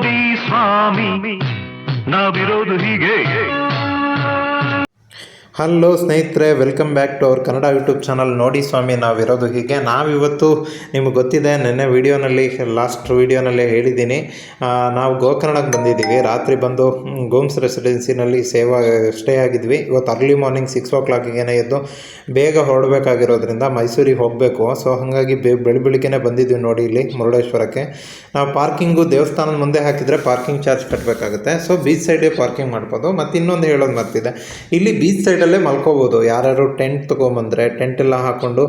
ನೋಡಿ ಸ್ವಾಮಿ ನಾವಿರೋದು ಹೀಗೆ ಹಲೋ ಸ್ನೇಹಿತರೆ ವೆಲ್ಕಮ್ ಬ್ಯಾಕ್ ಟು ಅವ್ರ ಕನ್ನಡ ಯೂಟ್ಯೂಬ್ ಚಾನಲ್ ನೋಡಿ ಸ್ವಾಮಿ, ನಾವಿರೋದು ಹೀಗೆ. ನಾವಿವತ್ತು ನಿಮಗೆ ಗೊತ್ತಿದೆ, ನೆನ್ನೆ ವೀಡಿಯೋನಲ್ಲಿ ಲಾಸ್ಟ್ ವೀಡಿಯೋನಲ್ಲೇ ಹೇಳಿದ್ದೀನಿ. ನಾವು ಗೋಕರ್ಣಕ್ಕೆ ಬಂದಿದ್ದೀವಿ. ರಾತ್ರಿ ಬಂದು ಗೋಮ್ಸ್ ರೆಸಿಡೆನ್ಸಿನಲ್ಲಿ ಸೇವಾ ಸ್ಟೇ ಆಗಿದ್ವಿ. ಇವತ್ತು ಅರ್ಲಿ ಮಾರ್ನಿಂಗ್ ಸಿಕ್ಸ್ ಓ ಕ್ಲಾಕಿಗೇನೆ ಎದ್ದು ಬೇಗ ಹೊರಡಬೇಕಾಗಿರೋದ್ರಿಂದ ಮೈಸೂರಿಗೆ ಹೋಗಬೇಕು. ಸೊ ಹಾಗಾಗಿ ಬೆ ಬೆಳಿ ಬೆಳಿಗ್ಗೆನೇ ಬಂದಿದ್ವಿ ನೋಡಿ ಇಲ್ಲಿ, ಮುರುಡೇಶ್ವರಕ್ಕೆ. ನಾವು ಪಾರ್ಕಿಂಗು ದೇವಸ್ಥಾನದ ಮುಂದೆ ಹಾಕಿದರೆ ಪಾರ್ಕಿಂಗ್ ಚಾರ್ಜ್ ಕಟ್ಟಬೇಕಾಗುತ್ತೆ ಸೊ ಬೀಚ್ ಸೈಡೇ ಪಾರ್ಕಿಂಗ್ ಮಾಡ್ಬೋದು. ಮತ್ತು ಇನ್ನೊಂದು ಹೇಳೋದು ಮರ್ತಿದೆ ಇಲ್ಲಿ ಬೀಚ್ ಸೈಡಲ್ಲೇ ಮಲ್ಕೋಬೋದು. ಯಾರ್ಯಾರು ಟೆಂಟ್ ತೊಗೊಂಬಂದರೆ ಟೆಂಟ್ ಎಲ್ಲ ಹಾಕ್ಕೊಂಡು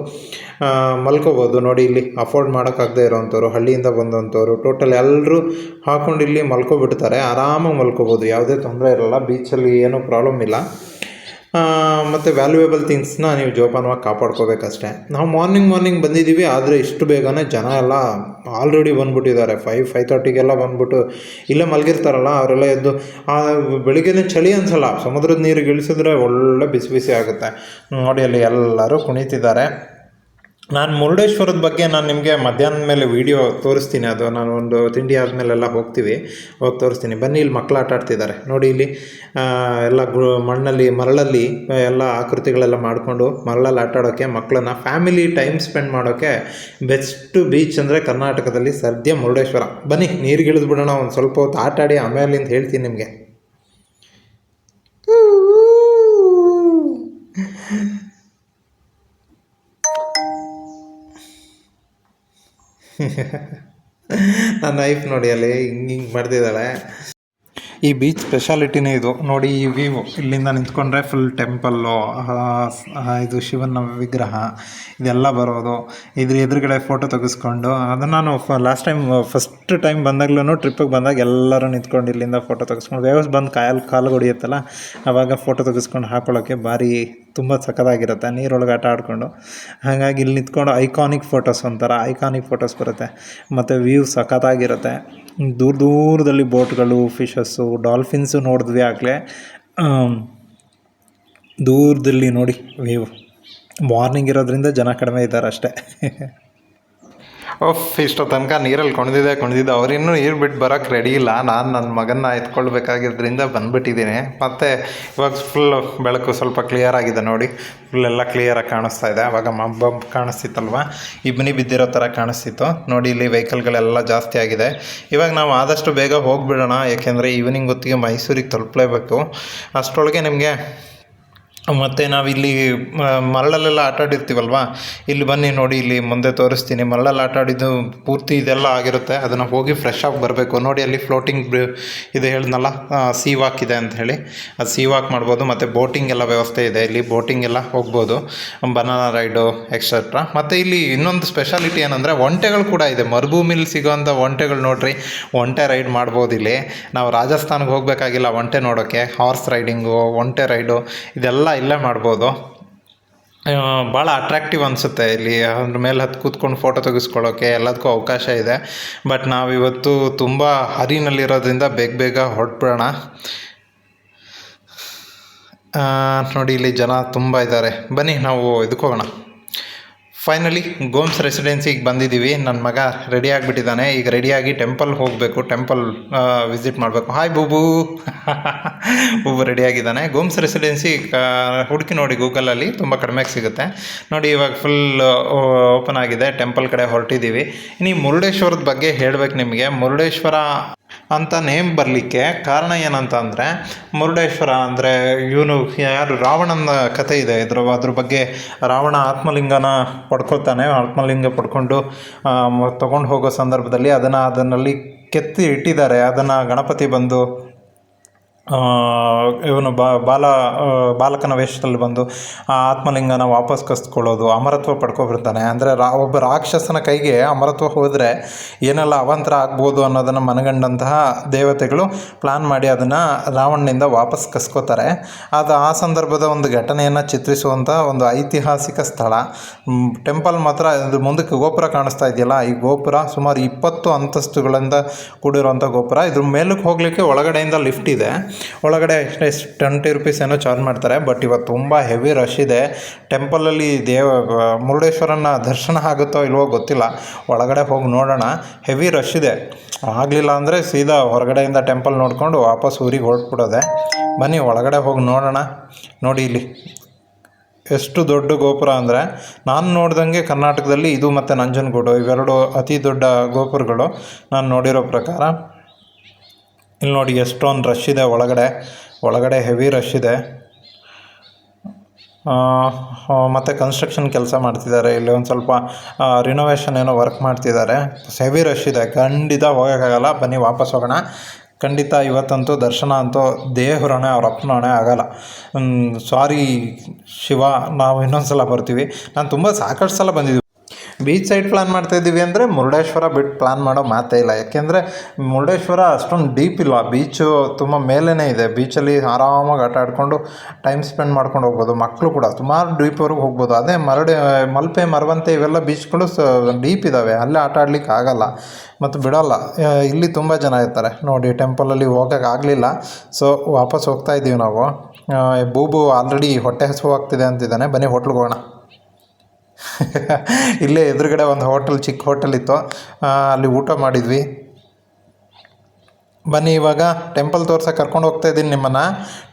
ಮಲ್ಕೋಬೋದು. ನೋಡಿ ಇಲ್ಲಿ ಅಫೋರ್ಡ್ ಮಾಡೋಕ್ಕಾಗದೇ ಇರೋವಂಥವ್ರು ಹಳ್ಳಿಯಿಂದ ಬಂದಂಥವ್ರು, ಟೋಟಲ್ ಎಲ್ಲರೂ ಹಾಕ್ಕೊಂಡು ಇಲ್ಲಿ ಮಲ್ಕೊಬಿಡ್ತಾರೆ. ಆರಾಮಾಗಿ ಮಲ್ಕೋಬೋದು. ಯಾವುದೇ ತೊಂದರೆ ಇರೋಲ್ಲ. ಬೀಚಲ್ಲಿ ಏನೂ ಪ್ರಾಬ್ಲಮ್ ಇಲ್ಲ. ಮತ್ತು ವ್ಯಾಲ್ಯೂಯೇಬಲ್ ಥಿಂಗ್ಸ್ನ ನೀವು ಜೋಪಾನವಾಗಿ ಕಾಪಾಡ್ಕೋಬೇಕಷ್ಟೇ. ನಾವು ಮಾರ್ನಿಂಗ್ ಮಾರ್ನಿಂಗ್ ಬಂದಿದ್ದೀವಿ ಆದರೆ ಇಷ್ಟು ಬೇಗನೆ ಜನ ಎಲ್ಲ ಆಲ್ರೆಡಿ ಬಂದ್ಬಿಟ್ಟಿದ್ದಾರೆ. ಫೈವ್ ಫೈವ್ ತರ್ಟಿಗೆಲ್ಲ ಬಂದ್ಬಿಟ್ಟು ಇಲ್ಲೇ ಮಲಗಿರ್ತಾರಲ್ಲ ಅವರೆಲ್ಲ ಎದ್ದು ಆ, ಬೆಳಿಗ್ಗೆನೇ ಚಳಿ ಅನ್ಸಲ್ಲ ಸಮುದ್ರದ ನೀರಿಗೆ ಇಳಿಸಿದ್ರೆ ಒಳ್ಳೆ ಬಿಸಿ ಬಿಸಿ ಆಗುತ್ತೆ. ನೋಡಿ ಅಲ್ಲಿ ಎಲ್ಲರೂ ಕುಣಿತಿದ್ದಾರೆ. ನಾನು ಮುರುಡೇಶ್ವರದ ಬಗ್ಗೆ ನಾನು ನಿಮಗೆ ಮಧ್ಯಾಹ್ನ ಮೇಲೆ ವೀಡಿಯೋ ತೋರಿಸ್ತೀನಿ. ಅದು ನಾನು ಒಂದು ತಿಂಡಿ ಆದಮೇಲೆಲ್ಲ ಹೋಗ್ತೀವಿ. ಹೋಗಿ ತೋರಿಸ್ತೀನಿ. ಬನ್ನಿ, ಇಲ್ಲಿ ಮಕ್ಕಳು ಆಟ ಆಡ್ತಿದ್ದಾರೆ. ನೋಡಿ ಇಲ್ಲಿ ಎಲ್ಲ ಗು, ಮಣ್ಣಲ್ಲಿ, ಮರಳಲ್ಲಿ ಎಲ್ಲ ಆಕೃತಿಗಳೆಲ್ಲ ಮಾಡಿಕೊಂಡು ಮರಳಲ್ಲಿ ಆಟ ಆಡೋಕ್ಕೆ ಮಕ್ಕಳನ್ನ ಫ್ಯಾಮಿಲಿ ಟೈಮ್ ಸ್ಪೆಂಡ್ ಮಾಡೋಕ್ಕೆ ಬೆಸ್ಟ್ ಬೀಚ್ ಅಂದರೆ ಕರ್ನಾಟಕದಲ್ಲಿ ಸದ್ಯ ಮುರುಡೇಶ್ವರ. ಬನ್ನಿ ನೀರಿಗೆ ಇಳಿದ್ಬಿಡೋಣ ಒಂದು ಸ್ವಲ್ಪ ಹೊತ್ತು ಆಟಾಡಿ, ಆಮೇಲಿಂದ ಹೇಳ್ತೀನಿ ನಿಮಗೆ. ನನ್ನ ವೈಫ್ ನೋಡಿ ಅಲ್ಲಿ ಹಿಂಗೆ ಹಿಂಗೆ ಮಾಡ್ತಿದ್ದಾಳೆ. ಈ ಬೀಚ್ ಸ್ಪೆಷಾಲಿಟಿನೇ ಇದು. ನೋಡಿ ಈ ವ್ಯೂ ಇಲ್ಲಿಂದ ನಿಂತ್ಕೊಂಡ್ರೆ ಫುಲ್ ಟೆಂಪಲ್ಲು ಇದು ಶಿವನ ವಿಗ್ರಹ, ಇದೆಲ್ಲ ಬರೋದು. ಇದ್ರ ಎದುರುಗಡೆ ಫೋಟೋ ತೆಗೆಸ್ಕೊಂಡು, ಅದನ್ನು ನಾನು ಲಾಸ್ಟ್ ಟೈಮ್ ಫಸ್ಟ್ ಟೈಮ್ ಬಂದಾಗ್ಲೂ ಟ್ರಿಪ್ಪಿಗೆ ಬಂದಾಗ ಎಲ್ಲರೂ ನಿಂತ್ಕೊಂಡು ಇಲ್ಲಿಂದ ಫೋಟೋ ತೆಗೆಸ್ಕೊಂಡು ವೇವಸ್ ಬಂದು ಕಾಯಲ್ಲಿ ಕಾಲು ಹೊಡಿಯುತ್ತಲ್ಲ ಆವಾಗ ಫೋಟೋ ತೆಗೆಸ್ಕೊಂಡು ಹಾಕೊಳ್ಳೋಕ್ಕೆ ಭಾರಿ ತುಂಬ ಸಖತ್ತಾಗಿರುತ್ತೆ ನೀರೊಳಗೆ ಆಟ ಆಡಿಕೊಂಡು. ಹಾಗಾಗಿ ಇಲ್ಲಿ ನಿಂತ್ಕೊಂಡು ಐಕಾನಿಕ್ ಫೋಟೋಸ್ ಒಂಥರ ಐಕಾನಿಕ್ ಫೋಟೋಸ್ ಬರುತ್ತೆ. ಮತ್ತು ವ್ಯೂ ಸಖತ್ತಾಗಿರುತ್ತೆ. ದೂರ ದೂರದಲ್ಲಿ ಬೋಟ್ಗಳು, ಫಿಶಸ್ಸು, ಡಾಲ್ಫಿನ್ಸು ನೋಡಿದ್ವಿ ಆಗಲೇ. ದೂರದಲ್ಲಿ ನೋಡಿ, ವೇವ್. ಮಾರ್ನಿಂಗ್ ಇರೋದ್ರಿಂದ ಜನ ಕಡಿಮೆ ಇದ್ದಾರೆ ಅಷ್ಟೇ. ಓಫ್ ಇಷ್ಟೋ ತನಕ ನೀರಲ್ಲಿ ಕುಣಿದಿದೆ ಕುಣಿದಿದ್ದೆ ಅವರಿನ್ನೂ ನೀರು ಬಿಟ್ಟು ಬರೋಕ್ಕೆ ರೆಡಿ ಇಲ್ಲ. ನಾನು ನನ್ನ ಮಗನ್ನ ಎತ್ಕೊಳ್ಬೇಕಾಗಿದ್ದರಿಂದ ಬಂದುಬಿಟ್ಟಿದ್ದೀನಿ. ಮತ್ತು ಇವಾಗ ಫುಲ್ ಬೆಳಕು ಸ್ವಲ್ಪ ಕ್ಲಿಯರ್ ಆಗಿದೆ ನೋಡಿ. ಫುಲ್ ಎಲ್ಲ ಕ್ಲಿಯರಾಗಿ ಕಾಣಿಸ್ತಾ ಇದೆ. ಆವಾಗ ಮಬ್ಬ ಕಾಣಿಸ್ತಿತ್ತಲ್ವ? ಇಬ್ಬನಿ ಬಿದ್ದಿರೋ ಥರ ಕಾಣಿಸ್ತಿತ್ತು. ನೋಡಿ ಇಲ್ಲಿ ವೆಹಿಕಲ್ಗಳೆಲ್ಲ ಜಾಸ್ತಿ ಆಗಿದೆ. ಇವಾಗ ನಾವು ಆದಷ್ಟು ಬೇಗ ಹೋಗಿಬಿಡೋಣ. ಯಾಕೆಂದರೆ ಈವ್ನಿಂಗ್ ಹೊತ್ತಿಗೆ ಮೈಸೂರಿಗೆ ತಲುಪಲೇಬೇಕು. ಅಷ್ಟರೊಳಗೆ ನಿಮಗೆ ಮತ್ತು ನಾವಿಲ್ಲಿ ಮರಳಲ್ಲೆಲ್ಲ ಆಟ ಆಡಿರ್ತೀವಲ್ವ ಇಲ್ಲಿ ಬನ್ನಿ ನೋಡಿ, ಇಲ್ಲಿ ಮುಂದೆ ತೋರಿಸ್ತೀನಿ. ಮರಳಲ್ಲಿ ಆಟಾಡಿದ್ದು ಪೂರ್ತಿ ಇದೆಲ್ಲ ಆಗಿರುತ್ತೆ. ಅದನ್ನು ಹೋಗಿ ಫ್ರೆಶ್ ಆಗಿ ಬರಬೇಕು. ನೋಡಿ, ಅಲ್ಲಿ ಫ್ಲೋಟಿಂಗ್ ಇದು ಹೇಳಿದ್ನಲ್ಲ ಸೀ ವಾಕ್ ಇದೆ ಅಂತ ಹೇಳಿ. ಅದು ಸೀ ವಾಕ್ ಮಾಡ್ಬೋದು, ಮತ್ತು ಬೋಟಿಂಗ್ ಎಲ್ಲ ವ್ಯವಸ್ಥೆ ಇದೆ. ಇಲ್ಲಿ ಬೋಟಿಂಗ್ ಎಲ್ಲ ಹೋಗ್ಬೋದು. ಬನಾನಾ ರೈಡು ಎಕ್ಸೆಟ್ರಾ ಮತ್ತು ಇಲ್ಲಿ ಇನ್ನೊಂದು ಸ್ಪೆಷಾಲಿಟಿ ಏನಂದರೆ, ಒಂಟೆಗಳು ಕೂಡ ಇದೆ. ಮರುಭೂಮಿಲಿ ಸಿಗೋವಂಥ ಒಂಟೆಗಳು ನೋಡಿರಿ. ಒಂಟೆ ರೈಡ್ ಮಾಡ್ಬೋದು ಇಲ್ಲಿ. ನಾವು ರಾಜಸ್ಥಾನ್ಗೆ ಹೋಗಬೇಕಾಗಿಲ್ಲ ಒಂಟೆ ನೋಡೋಕ್ಕೆ. ಹಾರ್ಸ್ ರೈಡಿಂಗು ಒಂಟೆ ರೈಡು ಇದೆಲ್ಲ ಇಲ್ಲೇ ಮಾಡ್ಬೋದು. ಭಾಳ ಅಟ್ರಾಕ್ಟಿವ್ ಅನಿಸುತ್ತೆ ಇಲ್ಲಿ. ಅದ್ರ ಮೇಲೆ ಹತ್ತು ಕೂತ್ಕೊಂಡು ಫೋಟೋ ತೆಗೆಸ್ಕೊಳ್ಳೋಕ್ಕೆ ಎಲ್ಲದಕ್ಕೂ ಅವಕಾಶ ಇದೆ. ಬಟ್ ನಾವಿವತ್ತು ತುಂಬ ಹರಿನಲ್ಲಿರೋದ್ರಿಂದ ಬೇಗ ಬೇಗ ಹೊರಟ್ಬಿಡೋಣ. ನೋಡಿ ಇಲ್ಲಿ ಜನ ತುಂಬ ಇದ್ದಾರೆ. ಬನ್ನಿ, ನಾವು ಇದಕ್ಕೆ ಹೋಗೋಣ. ಫೈನಲಿ ಗೋಮ್ಸ್ ರೆಸಿಡೆನ್ಸಿಗೆ ಬಂದಿದ್ದೀವಿ ನನ್ನ ಮಗ ರೆಡಿ ಆಗಿಬಿಟ್ಟಿದ್ದಾನೆ ಈಗ ರೆಡಿಯಾಗಿ ಟೆಂಪಲ್ ಹೋಗಬೇಕು. ಟೆಂಪಲ್ ವಿಸಿಟ್ ಮಾಡಬೇಕು. ಹಾಯ್ ಬೂಬು. ಬೂಬು ರೆಡಿಯಾಗಿದ್ದಾನೆ ಗೋಮ್ಸ್ ರೆಸಿಡೆನ್ಸಿ ಹುಡುಕಿ ನೋಡಿ ಗೂಗಲಲ್ಲಿ ತುಂಬ ಕಡಿಮೆಗೆ ಸಿಗುತ್ತೆ. ನೋಡಿ, ಇವಾಗ ಫುಲ್ ಓಪನ್ ಆಗಿದೆ. ಟೆಂಪಲ್ ಕಡೆ ಹೊರಟಿದ್ದೀವಿ ಇನ್ನು ಮುರುಡೇಶ್ವರದ ಬಗ್ಗೆ ಹೇಳಬೇಕು ನಿಮಗೆ. ಮುರುಡೇಶ್ವರ ಅಂತ ನೇಮ್ ಬರಲಿಕ್ಕೆ ಕಾರಣ ಏನಂತ ಅಂದರೆ ಮುರುಡೇಶ್ವರ ಅಂದರೆ ಇವನು ಯಾರು ರಾವಣನ ಕಥೆ ಇದೆ. ಇದ್ರ ಅದ್ರ ಬಗ್ಗೆ ರಾವಣ ಆತ್ಮಲಿಂಗನ ಪಡ್ಕೊತಾನೆ ಆತ್ಮಲಿಂಗ ಪಡ್ಕೊಂಡು ತೊಗೊಂಡು ಹೋಗೋ ಸಂದರ್ಭದಲ್ಲಿ ಅದನ್ನು ಅದನ್ನಲ್ಲಿ ಕೆತ್ತಿ ಇಟ್ಟಿದ್ದಾರೆ. ಅದನ್ನು ಗಣಪತಿ ಬಂದು ಇವನು ಬಾಲ ಬಾಲಕನ ವೇಷದಲ್ಲಿ ಬಂದು ಆ ಆತ್ಮಲಿಂಗನ ವಾಪಸ್ ಕಸ್ಕೊಳ್ಳೋದು, ಅಮರತ್ವ ಪಡ್ಕೊಬಿಡ್ತಾನೆ. ಅಂದರೆ ರಾ, ಒಬ್ಬ ರಾಕ್ಷಸನ ಕೈಗೆ ಅಮರತ್ವ ಹೋದರೆ ಏನೆಲ್ಲ ಅವಂತರ ಆಗ್ಬೋದು ಅನ್ನೋದನ್ನು ಮನಗಂಡಂತಹ ದೇವತೆಗಳು ಪ್ಲ್ಯಾನ್ ಮಾಡಿ ಅದನ್ನು ರಾವಣನಿಂದ ವಾಪಸ್ ಕಸ್ಕೋತಾರೆ. ಅದು ಆ ಸಂದರ್ಭದ ಒಂದು ಘಟನೆಯನ್ನು ಚಿತ್ರಿಸುವಂಥ ಒಂದು ಐತಿಹಾಸಿಕ ಸ್ಥಳ. ಟೆಂಪಲ್ ಮಾತ್ರ ಇದು ಮುಂದಕ್ಕೆ ಗೋಪುರ ಕಾಣಿಸ್ತಾ ಇದೆಯಲ್ಲ, ಈ ಗೋಪುರ ಸುಮಾರು ಇಪ್ಪತ್ತು ಅಂತಸ್ತುಗಳಿಂದ ಕೂಡಿರುವಂಥ ಗೋಪುರ. ಇದ್ರ ಮೇಲಕ್ಕೆ ಹೋಗಲಿಕ್ಕೆ ಒಳಗಡೆಯಿಂದ ಲಿಫ್ಟ್ ಇದೆ. ಒಳಗಡೆ ಎಷ್ಟು ಟ್ವೆಂಟಿ ರುಪೀಸ್ ಏನೋ ಚಾರ್ಜ್ ಮಾಡ್ತಾರೆ, ಬಟ್ ಇವತ್ತು ತುಂಬ ಹೆವಿ ರಶ್ ಇದೆ. ಟೆಂಪಲಲ್ಲಿ ದೇವ, ಮುರುಡೇಶ್ವರನ ದರ್ಶನ ಆಗುತ್ತೋ ಇಲ್ವೋ ಗೊತ್ತಿಲ್ಲ. ಒಳಗಡೆ ಹೋಗಿ ನೋಡೋಣ. ಹೆವಿ ರಶ್ ಇದೆ. ಆಗಲಿಲ್ಲ ಅಂದರೆ ಸೀದಾ ಹೊರಗಡೆಯಿಂದ ಟೆಂಪಲ್ ನೋಡಿಕೊಂಡು ವಾಪಸ್ ಊರಿಗೆ ಹೊರಟ್ಬಿಡೋದೆ. ಬನ್ನಿ, ಒಳಗಡೆ ಹೋಗಿ ನೋಡೋಣ. ನೋಡಿ ಇಲ್ಲಿ. ಎಷ್ಟು ದೊಡ್ಡ ಗೋಪುರ ಅಂದರೆ, ನಾನು ನೋಡ್ದಂಗೆ ಕರ್ನಾಟಕದಲ್ಲಿ ಇದು ಮತ್ತು ನಂಜನಗೂಡು, ಇವೆರಡು ಅತಿ ದೊಡ್ಡ ಗೋಪುರಗಳು. ನಾನು ನೋಡಿರೋ ಪ್ರಕಾರ ಇಲ್ಲಿ ನೋಡಿ ಎಷ್ಟೊಂದು ರಶ್ ಇದೆ. ಒಳಗಡೆ ಒಳಗಡೆ ಹೆವಿ ರಶ್ ಇದೆ. ಮತ್ತು ಕನ್ಸ್ಟ್ರಕ್ಷನ್ ಕೆಲಸ ಮಾಡ್ತಿದ್ದಾರೆ. ಇಲ್ಲಿ ಒಂದು ಸ್ವಲ್ಪ ರಿನೋವೇಷನ್ ಏನೋ ವರ್ಕ್ ಮಾಡ್ತಿದ್ದಾರೆ. ಹೆವಿ ರಶ್ ಇದೆ. ಖಂಡಿತ ಹೋಗೋಕ್ಕಾಗಲ್ಲ. ಬನ್ನಿ ವಾಪಸ್ ಹೋಗೋಣ. ಖಂಡಿತ ಇವತ್ತಂತೂ ದರ್ಶನ ಅಂತೂ ದೇವ್ರನೇ ಅವ್ರ ಅಪ್ಪನ ಆಗೋಲ್ಲ. ಆಗಲ್ಲ ಸಾರಿ ಶಿವ, ನಾವು ಇನ್ನೊಂದು ಸಲ ಬರ್ತೀವಿ. ನಾನು ತುಂಬ ಸಾಕಷ್ಟು ಸಲ ಬಂದಿದ್ದೀವಿ ಬೀಚ್ ಸೈಡ್ ಪ್ಲ್ಯಾನ್ ಮಾಡ್ತಾ ಇದ್ದೀವಿ ಅಂದರೆ ಮುರುಡೇಶ್ವರ ಬಿಟ್ಟು ಪ್ಲ್ಯಾನ್ ಮಾಡೋ ಮಾತೇ ಇಲ್ಲ. ಯಾಕೆಂದರೆ ಮುರುಡೇಶ್ವರ ಅಷ್ಟೊಂದು ಡೀಪ್ ಇಲ್ಲ. ಬೀಚು ತುಂಬ ಮೇಲೇ ಇದೆ. ಬೀಚಲ್ಲಿ ಆರಾಮಾಗಿ ಆಟ ಆಡಿಕೊಂಡು ಟೈಮ್ ಸ್ಪೆಂಡ್ ಮಾಡ್ಕೊಂಡು ಹೋಗ್ಬೋದು. ಮಕ್ಕಳು ಕೂಡ ಸುಮಾರು ಡೀಪ್ವರೆಗೂ ಹೋಗ್ಬೋದು. ಅದೇ ಮರಡೆ, ಮಲ್ಪೆ, ಮರವಂತೆ ಇವೆಲ್ಲ ಬೀಚ್ಗಳು ಸ ಡೀಪ್ ಇದ್ದಾವೆ ಅಲ್ಲೇ ಆಟ ಆಡ್ಲಿಕ್ಕೆ ಆಗಲ್ಲ. ಮತ್ತು ಬಿಡೋಲ್ಲ. ಇಲ್ಲಿ ತುಂಬ ಜನ ಇರ್ತಾರೆ. ನೋಡಿ ಟೆಂಪಲಲ್ಲಿ ಹೋಗೋಕೆ ಆಗಲಿಲ್ಲ. ಸೊ ವಾಪಸ್ ಹೋಗ್ತಾ ಇದ್ದೀವಿ ನಾವು. ಬೂಬು ಆಲ್ರೆಡಿ ಹೊಟ್ಟೆ ಹಸಿವು ಆಗ್ತಿದೆ ಅಂತಿದ್ದಾನೆ. ಬನ್ನಿ ಹೋಟ್ಲಿಗೆ ಹೋಗೋಣ. ಇಲ್ಲೇ ಎದುರುಗಡೆ ಒಂದು ಹೋಟೆಲ್, ಚಿಕ್ಕ ಹೋಟೆಲ್ ಇತ್ತು. ಅಲ್ಲಿ ಊಟ ಮಾಡಿದ್ವಿ. ಬನ್ನಿ, ಇವಾಗ ಟೆಂಪಲ್ ತೋರ್ಸಕ್ಕೆ ಕರ್ಕೊಂಡು ಹೋಗ್ತಾ ಇದ್ದೀನಿ ನಿಮ್ಮನ್ನು.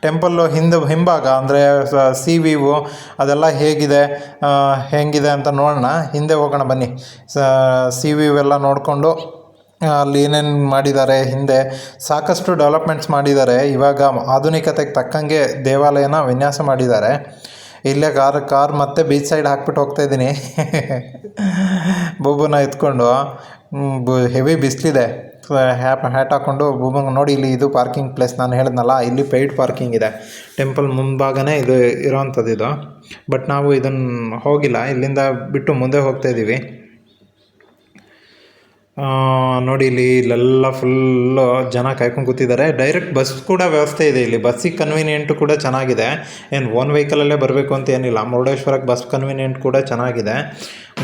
ಟೆಂಪಲ್ಲು ಹಿಂದೆ, ಹಿಂಭಾಗ, ಅಂದರೆ, ಸಿ ವಿವು ಅದೆಲ್ಲ ಹೇಗಿದೆ ಹೇಗಿದೆ ಅಂತ ನೋಡೋಣ. ಹಿಂದೆ ಹೋಗೋಣ, ಬನ್ನಿ. ಸಿ ವಿವ್ ಎಲ್ಲ ನೋಡಿಕೊಂಡು ಅಲ್ಲಿ ಏನೇನು ಮಾಡಿದ್ದಾರೆ, ಹಿಂದೆ ಸಾಕಷ್ಟು ಡೆವಲಪ್ಮೆಂಟ್ಸ್ ಮಾಡಿದ್ದಾರೆ. ಇವಾಗ ಆಧುನಿಕತೆಗೆ ತಕ್ಕಂಗೆ ದೇವಾಲಯನ ವಿನ್ಯಾಸ ಮಾಡಿದ್ದಾರೆ. ಇಲ್ಲೇ ಕಾರ್ ಕಾರ್ ಮತ್ತೆ ಬೀಚ್ ಸೈಡ್ ಹಾಕ್ಬಿಟ್ಟು ಹೋಗ್ತಾ ಇದ್ದೀನಿ. ಬೂಬನ ಎತ್ಕೊಂಡು ಹೆವಿ ಬಿಸಿಲಿದೆ. ಹ್ಯಾಪ್ ಹ್ಯಾಟ್ ಹಾಕ್ಕೊಂಡು ಬೂಬಂಗೆ ನೋಡಿ ಇಲ್ಲಿ ಇದು ಪಾರ್ಕಿಂಗ್ ಪ್ಲೇಸ್ ನಾನು ಹೇಳಿದ್ನಲ್ಲ, ಇಲ್ಲಿ ಪೇಯ್ಡ್ ಪಾರ್ಕಿಂಗ್ ಇದೆ. ಟೆಂಪಲ್ ಮುಂಭಾಗನೇ ಇದು ಇರೋವಂಥದ್ದು ಇದು. ಬಟ್ ನಾವು ಇದನ್ನು ಹೋಗಿಲ್ಲ, ಇಲ್ಲಿಂದ ಬಿಟ್ಟು ಮುಂದೆ ಹೋಗ್ತಾ ಇದ್ದೀವಿ ನೋಡಿ ಇಲ್ಲಿ ಇಲ್ಲೆಲ್ಲ ಫುಲ್ಲು ಜನ ಕಾಯ್ಕೊಂಡು ಕೂತಿದ್ದಾರೆ. ಡೈರೆಕ್ಟ್ ಬಸ್ ಕೂಡ ವ್ಯವಸ್ಥೆ ಇದೆ ಇಲ್ಲಿ. ಬಸ್ಸಿಗೆ ಕನ್ವೀನಿಯೆಂಟು ಕೂಡ ಚೆನ್ನಾಗಿದೆ. ಏನು ಓನ್ ವೆಹಿಕಲಲ್ಲೇ ಬರಬೇಕು ಅಂತ ಏನಿಲ್ಲ. ಮುರುಡೇಶ್ವರಕ್ಕೆ ಬಸ್ ಕನ್ವೀನಿಯೆಂಟ್ ಕೂಡ ಚೆನ್ನಾಗಿದೆ.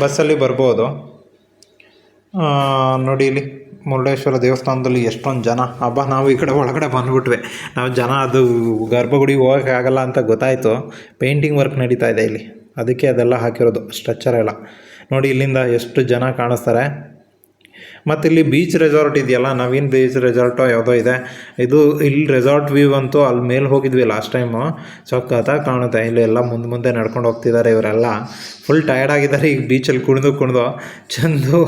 ಬಸ್ಸಲ್ಲಿ ಬರ್ಬೋದು. ನೋಡಿ ಇಲ್ಲಿ ಮುರುಡೇಶ್ವರ ದೇವಸ್ಥಾನದಲ್ಲಿ ಎಷ್ಟೊಂದು ಜನ. ಹಬ್ಬ ನಾವು ಈ ಕಡೆ ಒಳಗಡೆ ಬಂದುಬಿಟ್ವಿ. ನಾವು ಜನ ಅದು ಗರ್ಭಗುಡಿಗೆ ಹೋಗೋಕೆ ಆಗಲ್ಲ ಅಂತ ಗೊತ್ತಾಯಿತು. ಪೇಂಟಿಂಗ್ ವರ್ಕ್ ನಡೀತಾ ಇದೆ ಇಲ್ಲಿ. ಅದಕ್ಕೆ ಅದೆಲ್ಲ ಹಾಕಿರೋದು. ಸ್ಟ್ರಕ್ಚರ್ ಎಲ್ಲ. ನೋಡಿ ಇಲ್ಲಿಂದ ಎಷ್ಟು ಜನ ಕಾಣಿಸ್ತಾರೆ. ಮತ್ತು ಇಲ್ಲಿ ಬೀಚ್ ರೆಸಾರ್ಟ್ ಇದೆಯಲ್ಲ, ನವೀನ್ ಬೀಚ್ ರೆಸಾರ್ಟೋ ಯಾವುದೋ ಇದೆ. ಇದು ಇಲ್ಲಿ ರೆಸಾರ್ಟ್ ವ್ಯೂ ಅಂತೂ ಅಲ್ಲಿ ಮೇಲೆ ಹೋಗಿದ್ವಿ ಲಾಸ್ಟ್ ಟೈಮು ಸಖತ್ತಾಗಿ ಕಾಣುತ್ತೆ. ಇಲ್ಲಿ ಎಲ್ಲ ಮುಂದೆ ಮುಂದೆ ನಡ್ಕೊಂಡು ಹೋಗ್ತಿದ್ದಾರೆ ಇವರೆಲ್ಲ. ಫುಲ್ ಟಯರ್ಡ್ ಆಗಿದ್ದಾರೆ ಈಗ ಬೀಚಲ್ಲಿ ಕುಣಿದು ಕುಣಿದು. ಚಂದು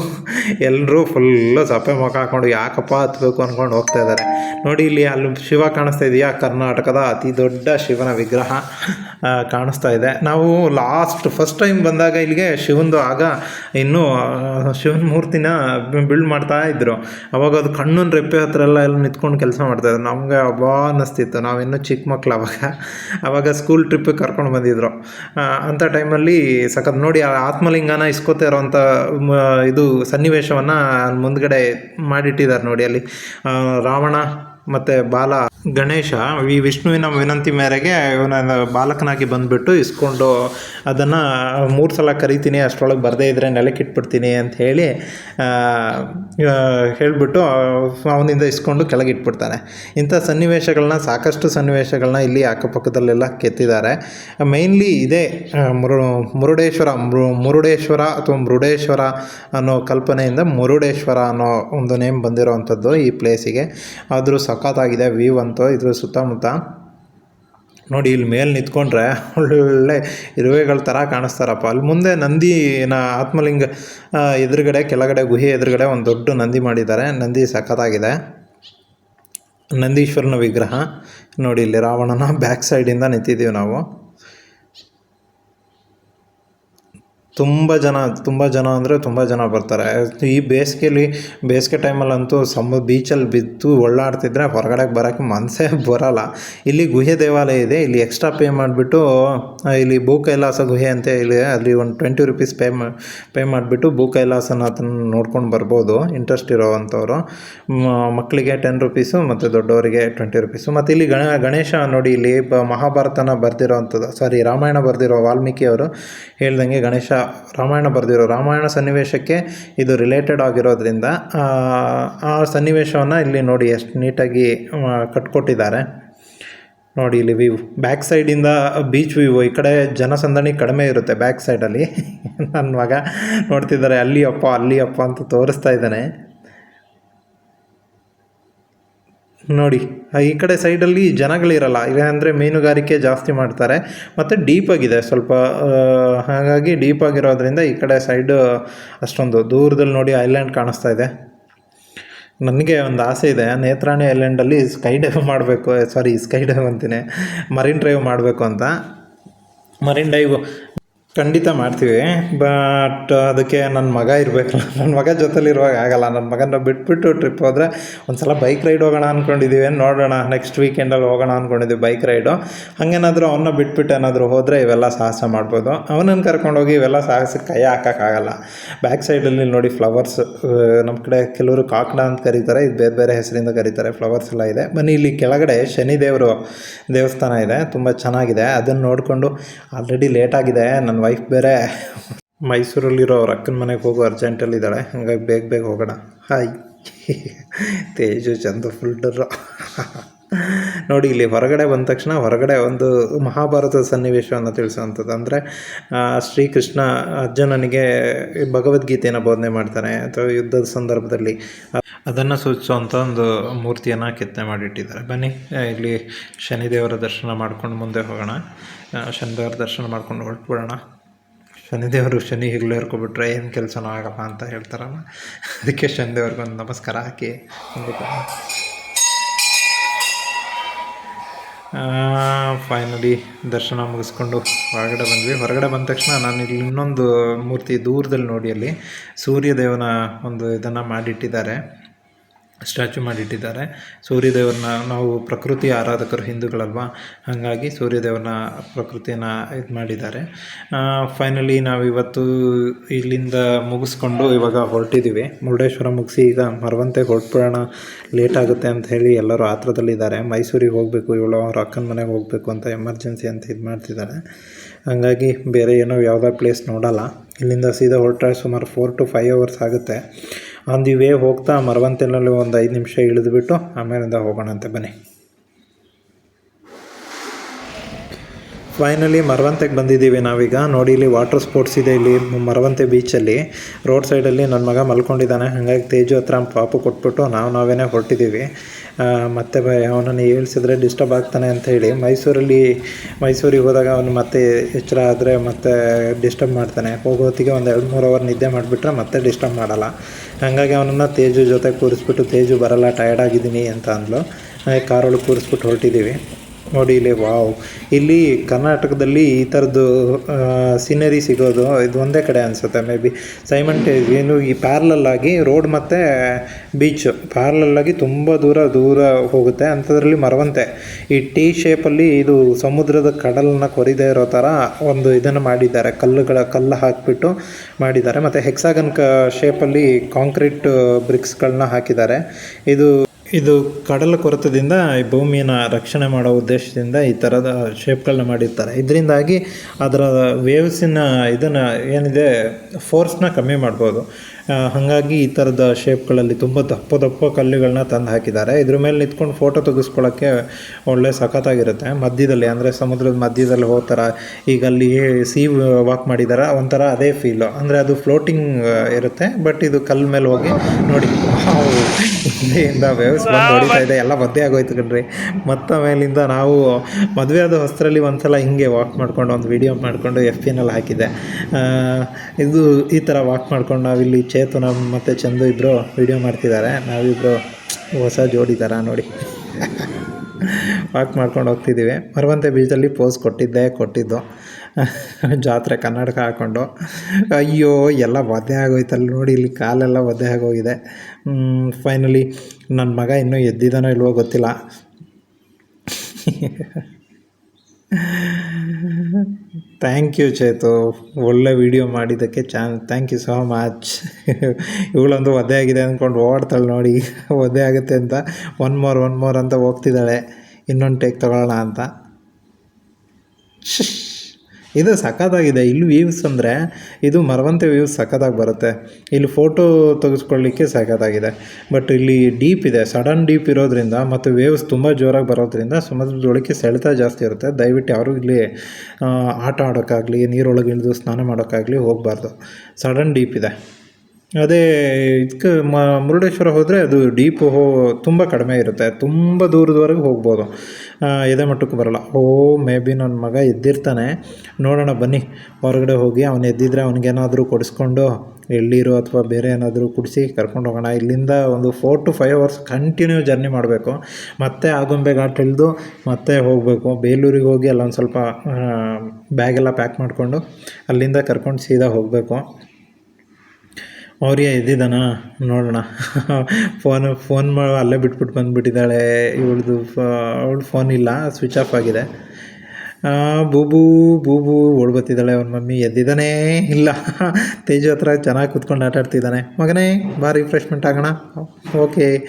ಎಲ್ಲರೂ ಫುಲ್ಲು ಸಪ್ಪೆ ಮುಖ ಹಾಕೊಂಡು ಯಾಕಪ್ಪ ಹತ್ಬೇಕು ಅಂದ್ಕೊಂಡು ಹೋಗ್ತಾ ಇದ್ದಾರೆ ನೋಡಿ ಇಲ್ಲಿ ಅಲ್ಲಿ ಶಿವ ಕಾಣಿಸ್ತಾ ಇದೆಯಾ? ಕರ್ನಾಟಕದ ಅತಿ ದೊಡ್ಡ ಶಿವನ ವಿಗ್ರಹ ಕಾಣಿಸ್ತಾ ಇದೆ. ನಾವು ಲಾಸ್ಟ್ ಫಸ್ಟ್ ಟೈಮ್ ಬಂದಾಗ ಇಲ್ಲಿಗೆ ಶಿವಂದು ಆಗ ಇನ್ನೂ ಶಿವನ ಮೂರ್ತಿನ ಬಿಲ್ಡ್ ಮಾಡ್ತಾ ಇದ್ರು. ಅವಾಗ ಅದು ಕಣ್ಣನ ರೆಪ್ಪೆ ಹತ್ರ ಎಲ್ಲ ಎಲ್ಲ ನಿಂತ್ಕೊಂಡು ಕೆಲಸ ಮಾಡ್ತಾ ಇದ್ರು. ನಮಗೆ ಅಬ್ಬಾ ಅನ್ನಿಸ್ತಿತ್ತು. ನಾವಿನ್ನೂ ಚಿಕ್ಕ ಮಕ್ಳು ಅವಾಗ. ಅವಾಗ ಸ್ಕೂಲ್ ಟ್ರಿಪ್ಪಿಗೆ ಕರ್ಕೊಂಡು ಬಂದಿದ್ರು. ಅಂಥ ಟೈಮಲ್ಲಿ ಸಖತ್ ನೋಡಿ ಆ ಆತ್ಮಲಿಂಗನ ಇಸ್ಕೋತಾ ಇರೋವಂಥ ಇದು ಸನ್ನಿವೇಶವನ್ನು ಮುಂದ್ಗಡೆ ಮಾಡಿಟ್ಟಿದ್ದಾರೆ ನೋಡಿ ಅಲ್ಲಿ. ರಾವಣ ಮತ್ತು ಬಾಲ ಗಣೇಶ, ಈ ವಿಷ್ಣುವಿನ ವಿನಂತಿ ಮೇರೆಗೆ ಇವನ ಬಾಲಕನಾಗಿ ಬಂದ್ಬಿಟ್ಟು ಇಸ್ಕೊಂಡು ಅದನ್ನು ಮೂರು ಸಲ ಕರಿತೀನಿ, ಅಷ್ಟರೊಳಗೆ ಬರದೇ ಇದ್ದರೆ ನೆಲಕ್ಕೆ ಇಟ್ಬಿಡ್ತೀನಿ ಅಂತ ಹೇಳಿ ಹೇಳಿಬಿಟ್ಟು ಅವನಿಂದ ಇಸ್ಕೊಂಡು ಕೆಳಗೆ ಇಟ್ಬಿಡ್ತಾನೆ. ಇಂಥ ಸನ್ನಿವೇಶಗಳನ್ನ ಸಾಕಷ್ಟು ಸನ್ನಿವೇಶಗಳನ್ನ ಇಲ್ಲಿ ಅಕ್ಕಪಕ್ಕದಲ್ಲೆಲ್ಲ ಕೆತ್ತಿದ್ದಾರೆ. ಮೈನ್ಲಿ ಇದೇ ಮುರು ಮುರುಡೇಶ್ವರ ಮುರುಡೇಶ್ವರ ಅಥವಾ ಮೃಡೇಶ್ವರ ಅನ್ನೋ ಕಲ್ಪನೆಯಿಂದ ಮುರುಡೇಶ್ವರ ಅನ್ನೋ ಒಂದು ನೇಮ್ ಬಂದಿರೋವಂಥದ್ದು ಈ ಪ್ಲೇಸಿಗೆ ಆದರೂ ಸಖತ್ತಾಗಿದೆ ವ್ಯೂ ಅಂತೂ ಇದ್ರ ಸುತ್ತಮುತ್ತ. ನೋಡಿ, ಇಲ್ಲಿ ಮೇಲೆ ನಿಂತ್ಕೊಂಡ್ರೆ ಒಳ್ಳೆ ಇರುವೆಗಳ ಥರ ಕಾಣಿಸ್ತಾರಪ್ಪ. ಅಲ್ಲಿ ಮುಂದೆ ನಂದಿನ ಆತ್ಮಲಿಂಗ ಎದುರುಗಡೆ, ಕೆಳಗಡೆ, ಗುಹೆ ಎದುರುಗಡೆ ಒಂದು ದೊಡ್ಡ ನಂದಿ ಮಾಡಿದ್ದಾರೆ. ನಂದಿ ಸಖತ್ತಾಗಿದೆ. ನಂದೀಶ್ವರನ ವಿಗ್ರಹ. ನೋಡಿ, ಇಲ್ಲಿ ರಾವಣನ ಬ್ಯಾಕ್ ಸೈಡಿಂದ ನಿಂತಿದ್ದೀವಿ ನಾವು. ತುಂಬ ಜನ ತುಂಬ ಜನ ಅಂದರೆ ತುಂಬ ಜನ ಬರ್ತಾರೆ. ಈ ಬೇಸಿಗೆಲಿ, ಬೇಸಿಗೆ ಟೈಮಲ್ಲಂತೂ ಸಮ ಬೀಚಲ್ಲಿ ಬಿದ್ದು ಒಳ್ಳಾಡ್ತಿದ್ರೆ ಹೊರಗಡೆ ಬರೋಕ್ಕೆ ಮನಸ್ಸೇ ಬರೋಲ್ಲ. ಇಲ್ಲಿ ಗುಹೆ ದೇವಾಲಯ ಇದೆ, ಇಲ್ಲಿ ಎಕ್ಸ್ಟ್ರಾ ಪೇ ಮಾಡಿಬಿಟ್ಟು ಇಲ್ಲಿ ಭೂ ಕೈಲಾಸ ಗುಹೆ ಅಂತ ಇಲ್ಲಿ ಅಲ್ಲಿ ಒಂದು ಟ್ವೆಂಟಿ ರುಪೀಸ್ ಪೇ ಮಾ ಪೇ ಮಾಡಿಬಿಟ್ಟು ಭೂ ಕೈಲಾಸನ ಅದನ್ನು ನೋಡ್ಕೊಂಡು ಬರ್ಬೋದು ಇಂಟ್ರೆಸ್ಟ್ ಇರೋವಂಥವ್ರು. ಮಕ್ಕಳಿಗೆ ಟೆನ್ ರುಪೀಸು ಮತ್ತು ದೊಡ್ಡವರಿಗೆ ಟ್ವೆಂಟಿ ರುಪೀಸು ಮತ್ತು ಇಲ್ಲಿ ಗಣ, ಗಣೇಶ ನೋಡಿ, ಇಲ್ಲಿ ಮಹಾಭಾರತನ ಬರೆದಿರೋವಂಥದ್ದು ಸಾರಿ ರಾಮಾಯಣ ಬರೆದಿರೋ ವಾಲ್ಮೀಕಿ ಅವರು ಹೇಳ್ದಂಗೆ ಗಣೇಶ ರಾಮಾಯಣ ಬರೆದಿರೋ ರಾಮಾಯಣ ಸನ್ನಿವೇಶಕ್ಕೆ ಇದು ರಿಲೇಟೆಡ್ ಆಗಿರೋದ್ರಿಂದ ಆ, ಸನ್ನಿವೇಶವನ್ನು ಇಲ್ಲಿ ನೋಡಿ ಎಷ್ಟು ನೀಟಾಗಿ ಕಟ್ಕೊಟ್ಟಿದ್ದಾರೆ. ನೋಡಿ ಇಲ್ಲಿ ವ್ಯೂ ಬ್ಯಾಕ್ ಸೈಡಿಂದ ಬೀಚ್ ವ್ಯೂ ಈ ಕಡೆ ಜನಸಂದಣಿ ಕಡಿಮೆ ಇರುತ್ತೆ ಬ್ಯಾಕ್ ಸೈಡಲ್ಲಿ ನನ್ನ ಮಗ ನೋಡ್ತಿದ್ದಾರೆ ಅಲ್ಲಿ ಅಪ್ಪ ಅಲ್ಲಿ ಅಪ್ಪ ಅಂತ ತೋರಿಸ್ತಾ ಇದ್ದಾನೆ. ನೋಡಿ ಈ ಕಡೆ ಸೈಡಲ್ಲಿ ಜನಗಳಿರಲ್ಲ ಅಂದರೆ ಮೀನುಗಾರಿಕೆ ಜಾಸ್ತಿ ಮಾಡ್ತಾರೆ, ಮತ್ತು ಡೀಪಾಗಿದೆ ಸ್ವಲ್ಪ ಹಾಗಾಗಿ ಡೀಪಾಗಿರೋದ್ರಿಂದ ಈ ಕಡೆ ಸೈಡು ಅಷ್ಟೊಂದು ದೂರದಲ್ಲಿ ನೋಡಿ ಐಲ್ಯಾಂಡ್ ಕಾಣಿಸ್ತಾ ಇದೆ. ನನಗೆ ಒಂದು ಆಸೆ ಇದೆ, ನೇತ್ರಾಣಿ ಐಲ್ಯಾಂಡಲ್ಲಿ ಸ್ಕೈ ಡೈವ್ ಮಾಡಬೇಕು ಸಾರಿ ಸ್ಕೈ ಡೈವ್ ಅಂತೀನಿ ಮರಿನ್ ಡ್ರೈವ್ ಮಾಡಬೇಕು ಅಂತ. ಮರಿನ್ ಡೈವ್ ಖಂಡಿತ ಮಾಡ್ತೀವಿ ಬಟ್ ಅದಕ್ಕೆ ನನ್ನ ಮಗ ಇರಬೇಕಲ್ಲ. ನನ್ನ ಮಗ ಜೊತೆಲಿರುವಾಗ ಆಗಲ್ಲ. ನನ್ನ ಮಗನ ಬಿಟ್ಬಿಟ್ಟು ಟ್ರಿಪ್ ಹೋದರೆ ಒಂದು ಸಲ ಬೈಕ್ ರೈಡ್ ಹೋಗೋಣ ಅಂದ್ಕೊಂಡಿದ್ದೀವಿ ನೋಡೋಣ ನೆಕ್ಸ್ಟ್ ವೀಕೆಂಡಲ್ಲಿ ಹೋಗೋಣ ಅಂದ್ಕೊಂಡಿದ್ದೀವಿ ಬೈಕ್ ರೈಡು ಹಾಗೇನಾದರೂ ಅವನ್ನ ಬಿಟ್ಬಿಟ್ಟು ಏನಾದರೂ ಹೋದರೆ ಇವೆಲ್ಲ ಸಾಹಸ ಮಾಡ್ಬೋದು. ಅವನನ್ನು ಕರ್ಕೊಂಡೋಗಿ ಇವೆಲ್ಲ ಸಾಹಸಕ್ಕೆ ಕೈ ಹಾಕೋಕ್ಕಾಗಲ್ಲ ಬ್ಯಾಕ್ ಸೈಡಲ್ಲಿ ನೋಡಿ ಫ್ಲವರ್ಸ್ ನಮ್ಮ ಕಡೆ ಕೆಲವರು ಕಾಕಡ ಅಂತ ಕರೀತಾರೆ. ಇದು ಬೇರೆ ಬೇರೆ ಹೆಸರಿಂದ ಕರೀತಾರೆ. ಫ್ಲವರ್ಸ್ ಎಲ್ಲ ಇದೆ. ಬನ್ನಿ, ಇಲ್ಲಿ ಕೆಳಗಡೆ ಶನಿದೇವರು ದೇವಸ್ಥಾನ ಇದೆ. ತುಂಬ ಚೆನ್ನಾಗಿದೆ. ಅದನ್ನು ನೋಡಿಕೊಂಡು ಆಲ್ರೆಡಿ ಲೇಟಾಗಿದೆ ನನ್ನ ವೈಫ್ ಬೇರೆ. ಮೈಸೂರಲ್ಲಿರೋ ಅವ್ರ ಅಕ್ಕನ ಮನೆಗೆ ಹೋಗೋ ಅರ್ಜೆಂಟಲ್ಲಿದ್ದಾಳೆ ಹಂಗಾಗಿ ಬೇಗ ಬೇಗ ಹೋಗೋಣ. ಹಾಯ್ ತೇಜು, ಚಂದ ಫುಲ್ ಡರ್ರ ನೋಡಿ, ಇಲ್ಲಿ ಹೊರಗಡೆ ಬಂದ ತಕ್ಷಣ ಹೊರಗಡೆ ಒಂದು ಮಹಾಭಾರತದ ಸನ್ನಿವೇಶವನ್ನು ತಿಳಿಸುವಂಥದ್ದು. ಅಂದರೆ ಶ್ರೀಕೃಷ್ಣ ಅರ್ಜುನನಿಗೆ ಭಗವದ್ಗೀತೆಯನ್ನು ಬೋಧನೆ ಮಾಡ್ತಾನೆ. ಅಥವಾ ಯುದ್ಧದ ಸಂದರ್ಭದಲ್ಲಿ ಅದನ್ನು ಸೂಚಿಸುವಂಥ ಒಂದು ಮೂರ್ತಿಯನ್ನು ಕೆತ್ತನೆ ಮಾಡಿಟ್ಟಿದ್ದಾರೆ. ಬನ್ನಿ ಇಲ್ಲಿ ಶನಿದೇವರ ದರ್ಶನ ಮಾಡ್ಕೊಂಡು ಮುಂದೆ ಹೋಗೋಣ. ಶನಿದೇವರ ದರ್ಶನ ಮಾಡ್ಕೊಂಡು ಹೊರಟ್ಬಿಡೋಣ. ಶನಿದೇವರು ಶನಿ ಹಿಗ್ಲು ಹೇಳ್ಕೊಬಿಟ್ರೆ ಏನು ಕೆಲಸನೂ ಆಗಲ್ಲ ಅಂತ ಹೇಳ್ತಾರಲ್ಲ. ಅದಕ್ಕೆ ಶನಿದೇವ್ರಿಗೊಂದು ನಮಸ್ಕಾರ ಹಾಕಿ ಫೈನಲಿ ದರ್ಶನ ಮುಗಿಸ್ಕೊಂಡು ಹೊರಗಡೆ ಬಂದ್ವಿ. ಹೊರಗಡೆ ಬಂದ ತಕ್ಷಣ ನಾನು ಇಲ್ಲಿ ಇನ್ನೊಂದು ಮೂರ್ತಿ ದೂರದಲ್ಲಿ ನೋಡಿ ಅಲ್ಲಿ ಸೂರ್ಯದೇವನ ಒಂದು ಇದನ್ನು ಮಾಡಿಟ್ಟಿದ್ದಾರೆ. ಸ್ಟ್ಯಾಚು ಮಾಡಿಟ್ಟಿದ್ದಾರೆ. ಸೂರ್ಯದೇವರನ್ನ ನಾವು ಪ್ರಕೃತಿ ಆರಾಧಕರು, ಹಿಂದೂಗಳಲ್ವಾ? ಹಾಗಾಗಿ ಸೂರ್ಯದೇವನ ಪ್ರಕೃತಿಯನ್ನು ಇದು ಮಾಡಿದ್ದಾರೆ. ಫೈನಲಿ ನಾವು ಇವತ್ತು ಇಲ್ಲಿಂದ ಮುಗಿಸ್ಕೊಂಡು ಇವಾಗ ಹೊರಟಿದ್ದೀವಿ ಮುರುಡೇಶ್ವರ ಮುಗಿಸಿ ಈಗ ಮರವಂತೆ ಹೊರಟ್ಬಿಡೋಣ. ಲೇಟ್ ಆಗುತ್ತೆ ಅಂತ ಹೇಳಿ ಎಲ್ಲರೂ ಆತ್ರದಲ್ಲಿದ್ದಾರೆ. ಮೈಸೂರಿಗೆ ಹೋಗಬೇಕು, ಇವಳು ಅವ್ರ ಅಕ್ಕನ ಮನೆಗೆ ಹೋಗಬೇಕು ಅಂತ ಎಮರ್ಜೆನ್ಸಿ ಅಂತ ಇದು ಮಾಡ್ತಿದ್ದಾರೆ. ಹಾಗಾಗಿ ಬೇರೆ ಏನೋ ಯಾವುದೋ ಪ್ಲೇಸ್ ನೋಡಲ್ಲ. ಇಲ್ಲಿಂದ ಸೀದಾ ಹೊರಟ್ರೆ ಸುಮಾರು ಫೋರ್ ಟು ಫೈವ್ ಅವರ್ಸ್ ಆಗುತ್ತೆ. ಆನ್ ದಿ ವೇ ಹೋಗ್ತಾ ಮರವಂತೆನಲ್ಲಿ ಒಂದು ಐದು ನಿಮಿಷ ಇಳಿದುಬಿಟ್ಟು ಆಮೇಲಿಂದ ಹೋಗೋಣ ಅಂತ ಬನ್ನಿ. ಫೈನಲಿ ಮರವಂತೆಗೆ ಬಂದಿದ್ದೀವಿ ನಾವೀಗ. ನೋಡಿ, ಇಲ್ಲಿ ವಾಟರ್ ಸ್ಪೋರ್ಟ್ಸ್ ಇದೆ ಇಲ್ಲಿ ಮರವಂತೆ ಬೀಚಲ್ಲಿ ರೋಡ್ ಸೈಡಲ್ಲಿ ನನ್ನ ಮಗ ಮಲ್ಕೊಂಡಿದ್ದಾನೆ. ಹಾಗಾಗಿ ತೇಜು ಹತ್ರ ಪಾಪು ಕೊಟ್ಬಿಟ್ಟು ನಾವು ನಾವೇನೇ ಹೊರಟಿದ್ದೀವಿ. ಮತ್ತೆ ಅವನನ್ನು ಏಳ್ಸಿದ್ರೆ ಡಿಸ್ಟರ್ಬ್ ಆಗ್ತಾನೆ ಅಂತ ಹೇಳಿ ಮೈಸೂರಲ್ಲಿ, ಮೈಸೂರಿಗೆ ಹೋದಾಗ ಅವನು ಮತ್ತೆ ಎಚ್ಚರ ಆದರೆ ಮತ್ತೆ ಡಿಸ್ಟರ್ಬ್ ಮಾಡ್ತಾನೆ. ಹೋಗೋತ್ತಿಗೆ ಒಂದು ಎರಡು ಮೂರು ಅವರ್ ನಿದ್ದೆ ಮಾಡಿಬಿಟ್ರೆ ಮತ್ತೆ ಡಿಸ್ಟರ್ಬ್ ಮಾಡಲ್ಲ. ಹಾಗಾಗಿ ಅವನನ್ನು ತೇಜು ಜೊತೆ ಕೂರಿಸ್ಬಿಟ್ಟು, ತೇಜು ಬರಲ್ಲ ಟಯರ್ಡ್ ಆಗಿದ್ದೀನಿ ಅಂತ ಅಂದ್ಲು. ಕಾರೊಳಗೆ ಕೂರಿಸ್ಬಿಟ್ಟು ಹೊರಟಿದ್ದೀವಿ ನೋಡಿ ಇಲ್ಲಿ, ವಾವ್. ಇಲ್ಲಿ ಕರ್ನಾಟಕದಲ್ಲಿ ಈ ಥರದ್ದು ಸೀನರಿ ಸಿಗೋದು, ಇದು ಒಂದೇ ಕಡೆ ಅನಿಸುತ್ತೆ ಮೇ ಬಿ. ಸೈಮಂಟ್ ಏನು ಈ ಪ್ಯಾರ್ಲಲ್ಲಾಗಿ ರೋಡ್ ಮತ್ತು ಬೀಚ್ ಪ್ಯಾರ್ಲಲ್ಲಾಗಿ ತುಂಬ ದೂರ ದೂರ ಹೋಗುತ್ತೆ. ಅಂಥದ್ರಲ್ಲಿ ಮರವಂತೆ. ಈ ಟೀ ಶೇಪಲ್ಲಿ ಇದು ಸಮುದ್ರದ ಕಡಲನ್ನ ಕೊರಿದೇ ಇರೋ ಥರ ಒಂದು ಇದನ್ನು ಮಾಡಿದ್ದಾರೆ. ಕಲ್ಲುಗಳ ಕಲ್ಲು ಹಾಕಿಬಿಟ್ಟು ಮಾಡಿದ್ದಾರೆ. ಮತ್ತು ಹೆಕ್ಸಾಗನ್ ಕ ಶೇಪಲ್ಲಿ ಕಾಂಕ್ರೀಟ್ ಬ್ರಿಕ್ಸ್ಗಳನ್ನ ಹಾಕಿದ್ದಾರೆ. ಇದು ಇದು ಕಡಲ ಕೊರತದಿಂದ ಈ ಭೂಮಿಯನ್ನ ರಕ್ಷಣೆ ಮಾಡೋ ಉದ್ದೇಶದಿಂದ ಈ ಥರದ ಶೇಪ್ಗಳನ್ನ ಮಾಡಿರ್ತಾರೆ. ಇದರಿಂದಾಗಿ ಅದರ ವೇವ್ಸಿನ ಇದನ್ನು ಏನಿದೆ ಫೋರ್ಸ್ನ ಕಮ್ಮಿ ಮಾಡ್ಬೋದು. ಹಾಗಾಗಿ ಈ ಥರದ ಶೇಪ್ಗಳಲ್ಲಿ ತುಂಬ ದಪ್ಪ ದಪ್ಪ ಕಲ್ಲುಗಳನ್ನ ತಂದು ಹಾಕಿದ್ದಾರೆ. ಇದ್ರ ಮೇಲೆ ನಿಂತ್ಕೊಂಡು ಫೋಟೋ ತೆಗೆಸ್ಕೊಳ್ಳೋಕ್ಕೆ ಒಳ್ಳೆ ಸಖತ್ತಾಗಿರುತ್ತೆ. ಮಧ್ಯದಲ್ಲಿ ಅಂದರೆ ಸಮುದ್ರದ ಮಧ್ಯದಲ್ಲಿ ಹೋಗ್ತಾರ ಈಗ ಅಲ್ಲಿ ಸೀ ವಾಕ್ ಮಾಡಿದಾರ ಒಂಥರ ಅದೇ ಫೀಲು ಅಂದರೆ ಅದು ಫ್ಲೋಟಿಂಗ್ ಇರುತ್ತೆ ಬಟ್ ಇದು ಕಲ್ಲು ಮೇಲೆ ಹೋಗಿ ನೋಡಿ. ಇಲ್ಲಿಂದ ಹಿಂದೆಯಿಂದ ವ್ಯವಸ್ಥೆ ಬಂದು ಹೊಡಿತಾ ಇದೆ. ಎಲ್ಲ ಮದ್ದೆ ಆಗೋಯ್ತು ಕಣ್ರಿ. ಮತ್ತು ಮೇಲಿಂದ ನಾವು ಮದುವೆ ಆದ ಹೊಸರಲ್ಲಿ ಒಂದ್ಸಲ ಹಿಂಗೆ ವಾಕ್ ಮಾಡ್ಕೊಂಡು ಒಂದು ವಿಡಿಯೋ ಮಾಡಿಕೊಂಡು ಎಫ್ ಪಿನಲ್ಲಿ ಹಾಕಿದ್ದೆ. ಆ, ಇದು ಈ ಥರ ವಾಕ್ ಮಾಡ್ಕೊಂಡು ನಾವಿಲ್ಲಿ ಚೇತು ನಮ್ಮ ಮತ್ತು ಚಂದು ಇಬ್ಬರು ವಿಡಿಯೋ ಮಾಡ್ತಿದ್ದಾರೆ ನಾವಿಬ್ಬರು ಹೊಸ ಜೋಡಿ ಥರ ನೋಡಿ. ವಾಕ್ ಮಾಡ್ಕೊಂಡು ಹೋಗ್ತಿದ್ದೀವಿ ಮರವಂತೆ ಬೀಚಲ್ಲಿ ಪೋಸ್ ಕೊಟ್ಟಿದ್ದೆ, ಕೊಟ್ಟಿದ್ದು. ಜಾತ್ರೆ ಕನ್ನಡಕ ಹಾಕ್ಕೊಂಡು ಅಯ್ಯೋ, ಎಲ್ಲ ಒದ್ದೆ ಆಗೋಯ್ತಲ್ಲ ನೋಡಿ, ಇಲ್ಲಿ ಕಾಲೆಲ್ಲ ಒದ್ದೆ ಆಗೋಗಿದೆ. ಫೈನಲಿ ನನ್ನ ಮಗ ಇನ್ನೂ ಎದ್ದಿದ್ದಾನೋ ಇಲ್ವೋ ಗೊತ್ತಿಲ್ಲ. ಥ್ಯಾಂಕ್ ಯು ಚೇತು ಒಳ್ಳೆ ವಿಡಿಯೋ ಮಾಡಿದ್ದಕ್ಕೆ ಚಾನ್ ಥ್ಯಾಂಕ್ ಯು ಸೋ ಮಚ್ ಇವಳೊಂದು ಒದ್ದೆ ಆಗಿದೆ ಅಂದ್ಕೊಂಡು ಓಡ್ತಾಳೆ ನೋಡಿ. ಒದ್ದೆ ಆಗುತ್ತೆ ಅಂತ. ಒನ್ ಮೋರ್ ಒನ್ ಮೋರ್ ಅಂತ ಹೋಗ್ತಿದ್ದಾಳೆ. ಇನ್ನೊಂದು ಟೇಕ್ ತಗೊಳ್ಳೋಣ ಅಂತ. ಇದು ಸಖತ್ತಾಗಿದೆ. ಇಲ್ಲಿ ವ್ಯೂಸ್ ಅಂದರೆ ಇದು ಮರವಂತೆ ವ್ಯೂಸ್ ಸಖತ್ತಾಗಿ ಬರುತ್ತೆ. ಇಲ್ಲಿ ಫೋಟೋ ತೆಗೆಸ್ಕೊಳ್ಳಿಕ್ಕೆ ಸಖತ್ತಾಗಿದೆ. ಬಟ್ ಇಲ್ಲಿ ಡೀಪ್ ಇದೆ. ಸಡನ್ ಡೀಪ್ ಇರೋದ್ರಿಂದ ಮತ್ತು ವೇವ್ಸ್ ತುಂಬ ಜೋರಾಗಿ ಬರೋದ್ರಿಂದ ಸಮುದ್ರದೊಳಕ್ಕೆ ಸೆಳೆತ ಜಾಸ್ತಿ ಇರುತ್ತೆ. ದಯವಿಟ್ಟು ಯಾರು ಇಲ್ಲಿ ಆಟ ಆಡೋಕ್ಕಾಗಲಿ ನೀರೊಳಗೆ ಇಳಿದು ಸ್ನಾನ ಮಾಡೋಕ್ಕಾಗಲಿ ಹೋಗಬಾರ್ದು. ಸಡನ್ ಡೀಪ್ ಇದೆ. ಅದೇ ಇದಕ್ಕೆ ಮ, ಮುರುಡೇಶ್ವರ ಹೋದರೆ ಅದು ಡೀಪ್ ಹೋ, ತುಂಬ ಕಡಿಮೆ ಇರುತ್ತೆ. ತುಂಬ ದೂರದವರೆಗೆ ಹೋಗ್ಬೋದು. ಎದೆ ಮಟ್ಟಕ್ಕೆ ಬರಲ್ಲ. ಓ, ಮೇ ಬಿ ನನ್ನ ಮಗ ಎದ್ದಿರ್ತಾನೆ. ನೋಡೋಣ, ಬನ್ನಿ. ಹೊರಗಡೆ ಹೋಗಿ ಅವನು ಎದ್ದಿದ್ರೆ ಅವನಿಗೇನಾದರೂ ಕೊಡಿಸ್ಕೊಂಡು ಎಳ್ಳೀರು ಅಥವಾ ಬೇರೆ ಏನಾದರೂ ಕುಡಿಸಿ ಕರ್ಕೊಂಡು ಹೋಗೋಣ. ಇಲ್ಲಿಂದ ಒಂದು four to five hours continue journey ಮಾಡಬೇಕು. ಮತ್ತೆ ಆಗುಂಬೆ ಘಾಟ್ ಇಳಿದು ಮತ್ತೆ ಹೋಗಬೇಕು. ಬೇಲೂರಿಗೆ ಹೋಗಿ ಅಲ್ಲೊಂದು ಸ್ವಲ್ಪ ಬ್ಯಾಗೆಲ್ಲ ಪ್ಯಾಕ್ ಮಾಡಿಕೊಂಡು ಅಲ್ಲಿಂದ ಕರ್ಕೊಂಡು ಸೀದಾ ಹೋಗಬೇಕು. ಅವ್ರಿಗೆ ಎದ್ದಿದ್ದಾನಾ? ನೋಡೋಣ. ಫೋನ್ ಫೋನ್ ಮಾ, ಅಲ್ಲೇ ಬಿಟ್ಬಿಟ್ಟು ಬಂದುಬಿಟ್ಟಿದ್ದಾಳೆ. ಇವಳದು ಅವಳು ಫೋನ್ ಇಲ್ಲ, ಸ್ವಿಚ್ ಆಫ್ ಆಗಿದೆ. ಬೂಬು ಬೂಬು ಓಡ್ಬತ್ತಿದ್ದಾಳೆ. ಅವ್ನ ಮಮ್ಮಿ ಎದ್ದಿದ್ದಾನೆ ಇಲ್ಲ. ತೇಜು ಹತ್ರ ಚೆನ್ನಾಗಿ ಕೂತ್ಕೊಂಡು ಆಟಾಡ್ತಿದ್ದಾನೆ. ಮಗನೇ, ಬಾ ರಿಫ್ರೆಶ್ಮೆಂಟ್ ಆಗೋಣ. ಓಕೆ.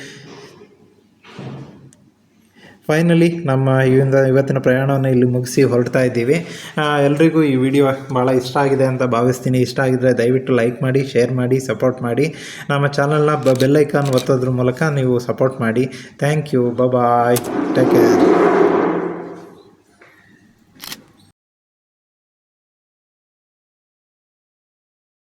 ಫೈನಲಿ ನಮ್ಮ ಇವಿಂದ ಇವತ್ತಿನ ಪ್ರಯಾಣವನ್ನು ಇಲ್ಲಿ ಮುಗಿಸಿ ಹೊರಡ್ತಾ ಇದ್ದೀವಿ. ಎಲ್ರಿಗೂ ಈ ವಿಡಿಯೋ ಭಾಳ ಇಷ್ಟ ಆಗಿದೆ ಅಂತ ಭಾವಿಸ್ತೀನಿ. ಇಷ್ಟ ಆಗಿದ್ದರೆ ದಯವಿಟ್ಟು ಲೈಕ್ ಮಾಡಿ ಶೇರ್ ಮಾಡಿ ಸಪೋರ್ಟ್ ಮಾಡಿ. ನಮ್ಮ ಚಾನಲ್ನ ಬೆಲ್ಲೈಕಾನ್ ಒತ್ತೋದ್ರ ಮೂಲಕ ನೀವು ಸಪೋರ್ಟ್ ಮಾಡಿ. Thank you bye take care